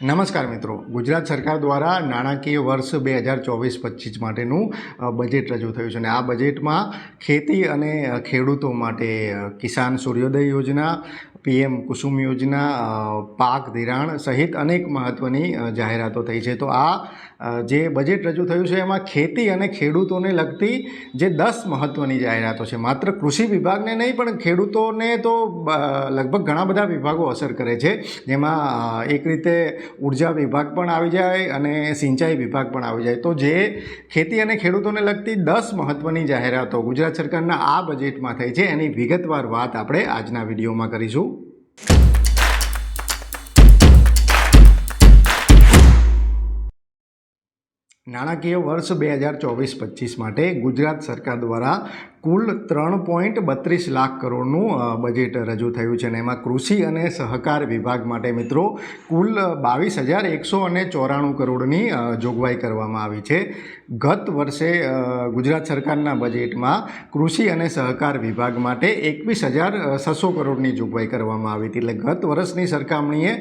નમસ્કાર મિત્રો. ગુજરાત સરકાર દ્વારા નાણાકીય વર્ષ બે હજાર ચોવીસ પચીસ માટેનું બજેટ રજૂ થયું છે અને આ બજેટમાં ખેતી અને ખેડૂતો માટે કિસાન સૂર્યોદય યોજના પીએમ કુસુમ યોજના પાક ધિરાણ સહિત અનેક મહત્ત્વની જાહેરાતો થઈ છે. તો આ જે બજેટ રજૂ થયું છે એમાં ખેતી અને ખેડૂતોને લગતી જે દસ મહત્ત્વની જાહેરાતો છે, માત્ર કૃષિ વિભાગને નહીં, પણ ખેડૂતોને તો લગભગ ઘણા બધા વિભાગો અસર કરે છે. જેમાં એક રીતે ઊર્જા વિભાગ પણ આવી જાય અને સિંચાઈ વિભાગ પણ આવી જાય. તો જે ખેતી અને ખેડૂતોને લગતી દસ મહત્ત્વની જાહેરાતો ગુજરાત સરકારના આ બજેટમાં થઈ છે, એની વિગતવાર વાત આપણે આજના વિડીયોમાં કરીશું. નાણાકીય વર્ષ બે હજાર ચોવીસ પચીસ માટે ગુજરાત સરકાર દ્વારા કુલ ત્રણ પોઈન્ટ બત્રીસ લાખ કરોડનું બજેટ રજૂ થયું છે અને એમાં કૃષિ અને સહકાર વિભાગ માટે મિત્રો કુલ બાવીસ હજાર એકસો અને ચોરાણું કરોડની જોગવાઈ કરવામાં આવી છે. ગત વર્ષે ગુજરાત સરકારના બજેટમાં કૃષિ અને સહકાર વિભાગ માટે એકવીસ હજાર છસો કરોડની જોગવાઈ કરવામાં આવી હતી. એટલે ગત વર્ષની સરખામણીએ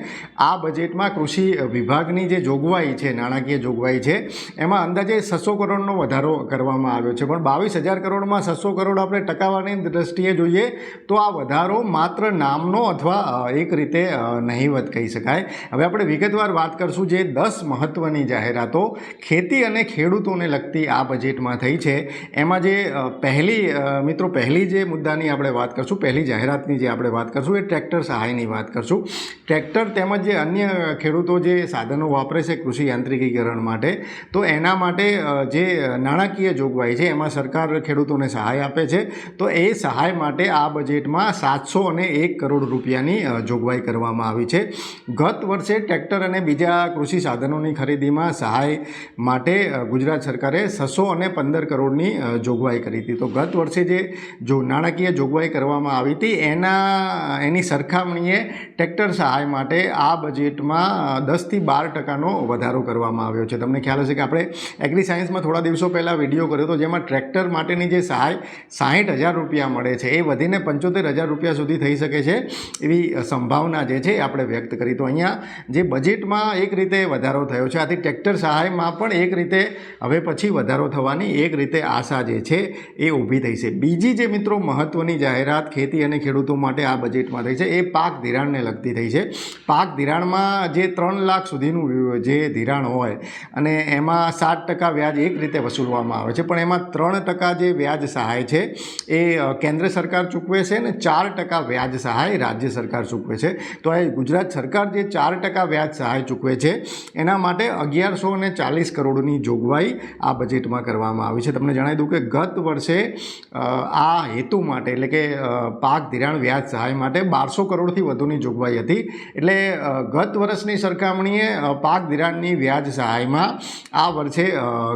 આ બજેટમાં કૃષિ વિભાગની જે જોગવાઈ છે, નાણાકીય જોગવાઈ છે, એમાં અંદાજે છસો કરોડનો વધારો કરવામાં આવ્યો છે. પણ બાવીસ હજાર કરોડમાં છસો કરોડ આપણે ટકાવાની દ્રષ્ટિએ જોઈએ, તો આ વધારો માત્ર નામનો અથવા એક રીતે નહીવત કહી શકાય. હવે આપણે વિગતવાર વાત કરશું જે દસ મહત્ત્વની જાહેરાતો ખેતી અને ખેડૂતોને લગતી આ બજેટમાં થઈ છે. એમાં જે પહેલી મિત્રો પહેલી જે મુદ્દાની આપણે વાત કરશું, પહેલી જાહેરાતની જે આપણે વાત કરશું એ ટ્રેક્ટર સહાયની વાત કરશું. ટ્રેક્ટર તેમજ જે અન્ય ખેડૂતો જે સાધનો વાપરે છે કૃષિ યાંત્રિકીકરણ માટે, તો એના માટે જે નાણાકીય જોગવાઈ છે, એમાં સરકાર ખેડૂતોને સહાય આપે છે, તો એ સહાય માટે આ બજેટમાં સાતસો અને એક કરોડ રૂપિયાની જોગવાઈ કરવામાં આવી છે. ગત વર્ષે ટ્રેક્ટર અને બીજા કૃષિ સાધનોની ખરીદીમાં સહાય માટે ગુજરાત સરકારે છસો અને પંદર કરોડની જોગવાઈ કરી હતી. તો ગત વર્ષે જે જો નાણાકીય જોગવાઈ કરવામાં આવી હતી, એના, એની સરખામણીએ ટ્રેક્ટર સહાય માટે આ બજેટમાં દસથી બાર ટકાનો વધારો કરવામાં આવ્યો છે. તમને ખ્યાલ હશે કે આપણે એગ્રી સાયન્સમાં થોડા દિવસો પહેલાં વીડિયો કર્યો હતો, જેમાં ટ્રેક્ટર માટેની જે સહાય સાહીઠ હજાર રૂપિયા મળે છે. એ વધીને પંચોતેર હજાર રૂપિયા સુધી થઈ શકે છે એવી સંભાવના જે છે આપણે વ્યક્ત કરી. તો અહીંયા જે બજેટમાં એક રીતે વધારો થયો છે, આથી ટ્રેક્ટર સહાયમાં પણ એક રીતે હવે પછી વધારો થવાની એક રીતે આશા જે છે એ ઊભી થઈ છે. બીજી જે મિત્રો મહત્ત્વની જાહેરાત ખેતી અને ખેડૂતો માટે આ બજેટમાં થઈ છે, એ પાક ધિરાણને લગતી થઈ છે. પાક ધિરાણમાં જે ત્રણ લાખ સુધીનું જે ધિરાણ હોય અને એમાં સાત ટકા વ્યાજ એક રીતે વસૂલવામાં આવે છે, પણ એમાં ત્રણ ટકા જે વ્યાજ સહાય છે. એ કેન્દ્ર સરકાર ચૂકવે છે અને ચાર ટકા વ્યાજ સહાય રાજ્ય સરકાર ચૂકવે છે. તો એ ગુજરાત સરકાર જે ચાર ટકા વ્યાજ સહાય ચૂકવે છે, એના માટે અગિયારસો અને ચાલીસ કરોડની જોગવાઈ આ બજેટમાં કરવામાં આવી છે. તમને જણાવી દઉં કે ગત વર્ષે આ હેતુ માટે એટલે કે પાક ધિરાણ વ્યાજ સહાય માટે બારસો કરોડથી વધુની જોગવાઈ હતી. એટલે ગત વર્ષની સરખામણીએ પાક ધિરાણની વ્યાજ સહાયમાં આ વર્ષે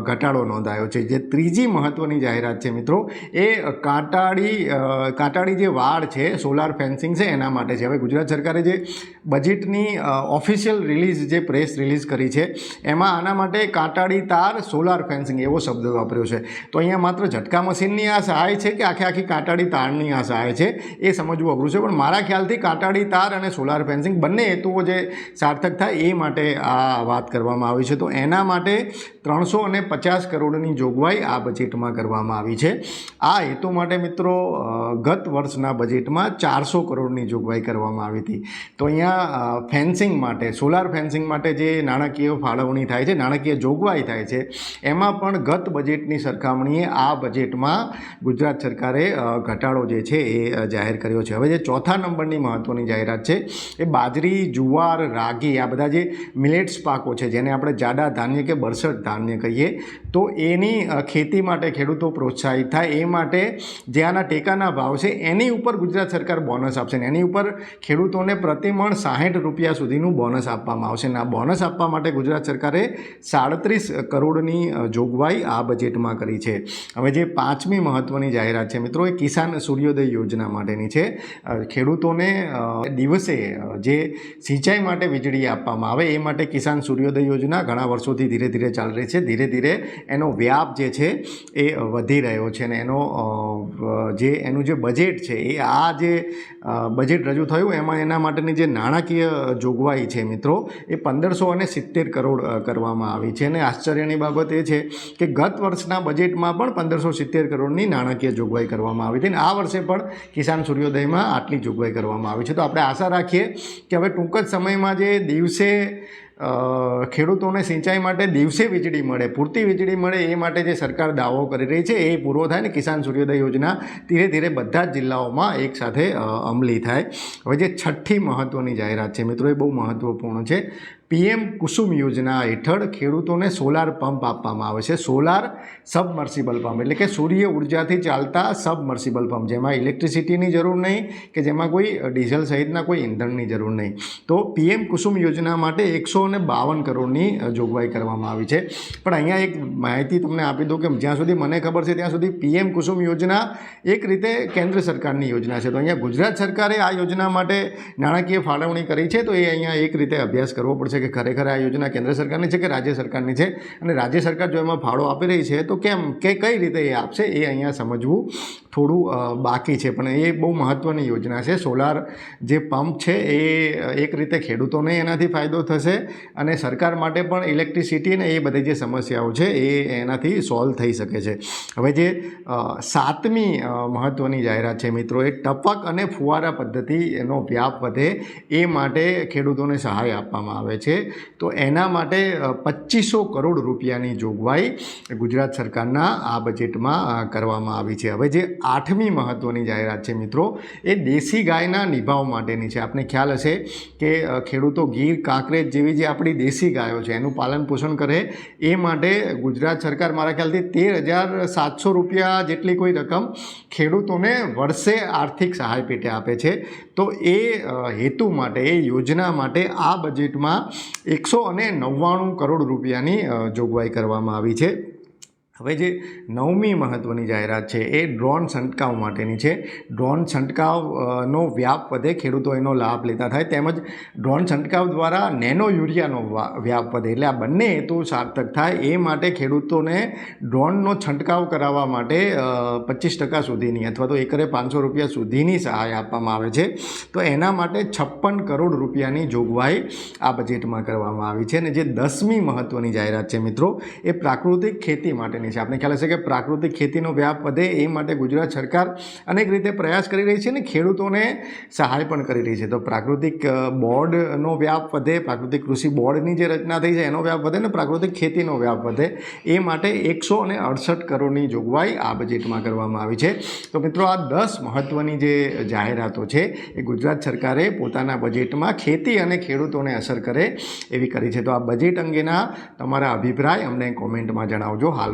ઘટાડો નોંધાયો છે. જે ત્રીજી મહત્ત્વની જાહેરાત છે મિત્રો એ કાંટાળી કાંટાળી જે વાડ છે, સોલાર ફેન્સિંગ છે, એના માટે છે. હવે ગુજરાત સરકારે જે બજેટની ઓફિશિયલ રિલીઝ જે પ્રેસ રિલીઝ કરી છે, એમાં આના માટે કાંટાળી તાર, સોલાર ફેન્સિંગ એવો શબ્દ વાપર્યો છે. તો અહીંયા માત્ર ઝટકા મશીનની આ સહાય છે કે આખે આખી કાંટાળી તારની આ સહાય છે? એ સમજવું અઘરું છે. પણ મારા ખ્યાલથી કાંટાળી તાર અને સોલાર ફેન્સિંગ બંને હેતુઓ જે સાર્થક થાય એ માટે આ વાત કરવામાં આવી છે. તો એના માટે ત્રણસો અને પચાસ કરોડની જોગવાઈ આ બજેટમાં કરવામાં આવી છે. આ હેતુ માટે મિત્રો ગત વર્ષના બજેટમાં ચારસો કરોડની જોગવાઈ કરવામાં આવી હતી. તો અહીંયા ફેન્સિંગ માટે, સોલાર ફેન્સિંગ માટે જે નાણાકીય ફાળવણી થાય છે, નાણાકીય જોગવાઈ થાય છે, એમાં પણ ગત બજેટની સરખામણીએ આ બજેટમાં ગુજરાત સરકારે ઘટાડો જે છે એ જાહેર કર્યો છે. હવે જે ચોથા નંબરની મહત્ત્વની જાહેરાત છે, એ બાજરી, જુવાર, રાગી, આ બધા જે મિલેટ્સ પાકો છે, જેને આપણે જાડા ધાન્ય કે બરસટ ધાન્ય કહીએ, તો એની ખેતી માટે ખેડૂતો પ્રોત્સાહિત થાય એ માટે જે આના ટેકાના ભાવ છે, એની ઉપર ગુજરાત સરકાર બોનસ આપશે ને એની ઉપર ખેડૂતોને પ્રતિમણ સાહીઠ રૂપિયા સુધીનું બોનસ આપવામાં આવશે અને આ બોનસ આપવા માટે ગુજરાત સરકારે સાડત્રીસ કરોડની જોગવાઈ આ બજેટમાં કરી છે. હવે જે પાંચમી મહત્ત્વની જાહેરાત છે મિત્રો, એ કિસાન સૂર્યોદય યોજના માટેની છે. ખેડૂતોને દિવસે જે સિંચાઈ માટે વીજળી આપવામાં આવે એ માટે કિસાન સૂર્યોદય યોજના ઘણા વર્ષોથી ધીરે ધીરે ચાલી રહી છે. ધીરે ધીરે એનો વ્યાપ જે છે એ વધી રહ્યો છે અને એનો એનો જે એનું જે બજેટ છે, એ આ જે બજેટ રજૂ થયું, એમાં એના માટેની જે નાણાકીય જોગવાઈ છે મિત્રો, એ પંદરસો અને સિત્તેર કરોડ કરવામાં આવી છે. અને આશ્ચર્યની બાબત એ છે કે ગત વર્ષના બજેટમાં પણ પંદરસો સિત્તેર કરોડની નાણાકીય જોગવાઈ કરવામાં આવી હતી. અને આ વર્ષે પણ કિસાન સૂર્યોદયમાં આટલી જોગવાઈ કરવામાં આવી છે. તો આપણે આશા રાખીએ કે હવે ટૂંક જ સમયમાં જે દિવસે ખેડૂતોને સિંચાઈ માટે દિવસે વીજળી મળે, પૂરતી વીજળી મળે એ માટે જે સરકાર દાવો કરી રહી છે એ પૂરો થાય ને કિસાન સૂર્યોદય યોજના ધીરે ધીરે બધા જ જિલ્લાઓમાં એક સાથે અમલી થાય. હવે જે છઠ્ઠી મહત્ત્વની જાહેરાત છે મિત્રો એ બહુ મહત્ત્વપૂર્ણ છે. પીએમ કુસુમ યોજના હેઠળ ખેડૂતોને સોલાર પંપ આપવામાં આવે છે. સોલાર સબમર્સિબલ પંપ એટલે કે સૂર્ય ઉર્જાથી ચાલતા સબમર્સિબલ પંપ, જેમાં ઇલેક્ટ્રિસિટીની જરૂર નહીં કે જેમાં કોઈ ડીઝલ સહિતના કોઈ ઇંધણની જરૂર નહીં. તો પીએમ કુસુમ યોજના માટે એકસો ને બાવન કરોડની જોગવાઈ કરવામાં આવી છે. પણ અહીંયા એક માહિતી તમને આપી દઉં કે જ્યાં સુધી મને ખબર છે ત્યાં સુધી પીએમ કુસુમ યોજના એક રીતે કેન્દ્ર સરકારની યોજના છે. તો અહીંયા ગુજરાત સરકારે આ યોજના માટે નાણાકીય ફાળવણી કરી છે. તો એ અહીંયા એક રીતે અભ્યાસ કરવો પડશે. કે ખરેખર આ યોજના કેન્દ્ર સરકારની છે કે રાજ્ય સરકારની છે? અને રાજ્ય સરકાર જો એમાં ફાળો આપી રહી છે, તો કેમ? કે કઈ રીતે એ આપશે? એ અહીંયા સમજવું થોડું બાકી છે. પણ એ બહુ મહત્ત્વની યોજના છે. સોલાર જે પંપ છે, એ એક રીતે ખેડૂતોને એનાથી ફાયદો થશે અને સરકાર માટે પણ ઇલેક્ટ્રિસિટી ને એ બધી જે સમસ્યાઓ છે, એ એનાથી સોલ્વ થઈ શકે છે. હવે જે સાતમી મહત્ત્વની જાહેરાત છે મિત્રો, એ ટપક અને ફુવારા પદ્ધતિનો વ્યાપ વધે એ માટે ખેડૂતોને સહાય આપવામાં આવે છે. તો એના માટે પચીસો કરોડ રૂપિયાની જોગવાઈ ગુજરાત સરકારના આ બજેટમાં કરવામાં આવી છે. હવે જે આઠમી મહત્ત્વની જાહેરાત છે મિત્રો, એ દેશી ગાયના નિભાવ માટેની છે. આપને ખ્યાલ હશે કે ખેડૂતો ગીર કાંકરેજ જેવી જે આપણી દેશી ગાયો છે, એનું પાલન પોષણ કરે, એ માટે ગુજરાત સરકાર મારા ખ્યાલથી તેર હજાર સાતસો રૂપિયા જેટલી કોઈ રકમ ખેડૂતોને વર્ષે આર્થિક સહાય પેટે આપે છે. તો એ હેતુ માટે, એ યોજના માટે આ બજેટમાં એકસો અને નવ્વાણું કરોડ રૂપિયાની જોગવાઈ કરવામાં આવી છે. હવે જે નવમી મહત્ત્વની જાહેરાત છે એ ડ્રોન છંટકાવ માટેની છે. ડ્રોન છંટકાવનો વ્યાપ વધે, ખેડૂતો એનો લાભ લેતા થાય તેમજ ડ્રોન છંટકાવ દ્વારા નેનો યુરિયાનો વ્યાપ વધે. એટલે આ બંને હેતુ સાર્થક થાય એ માટે ખેડૂતોને ડ્રોનનો છંટકાવ કરાવવા માટે પચીસ ટકા સુધીની અથવા તો એકરે પાંચસો રૂપિયા સુધીની સહાય આપવામાં આવે છે. તો એના માટે છપ્પન કરોડ રૂપિયાની જોગવાઈ આ બજેટમાં કરવામાં આવી છે. અને જે દસમી મહત્ત્વની જાહેરાત છે મિત્રો, એ પ્રાકૃતિક ખેતી માટેની છે. આપણે ખ્યાલ હશે કે પ્રાકૃતિક ખેતીનો વ્યાપ વધે એ માટે ગુજરાત સરકાર અનેક રીતે પ્રયાસ કરી રહી છે અને ખેડૂતોને સહાય પણ કરી રહી છે. તો પ્રાકૃતિક બોર્ડનો વ્યાપ વધે, પ્રાકૃતિક કૃષિ બોર્ડની જે રચના થઈ છે એનો વ્યાપ વધે અને પ્રાકૃતિક ખેતીનો વ્યાપ વધે એ માટે એકસો અને અડસઠ કરોડની જોગવાઈ આ બજેટમાં કરવામાં આવી છે. તો મિત્રો આ દસ મહત્ત્વની જે જાહેરાતો છે એ ગુજરાત સરકારે પોતાના બજેટમાં ખેતી અને ખેડૂતોને અસર કરે એવી કરી છે. તો આ બજેટ અંગેના તમારા અભિપ્રાય અમને કોમેન્ટમાં જણાવજો. હાલ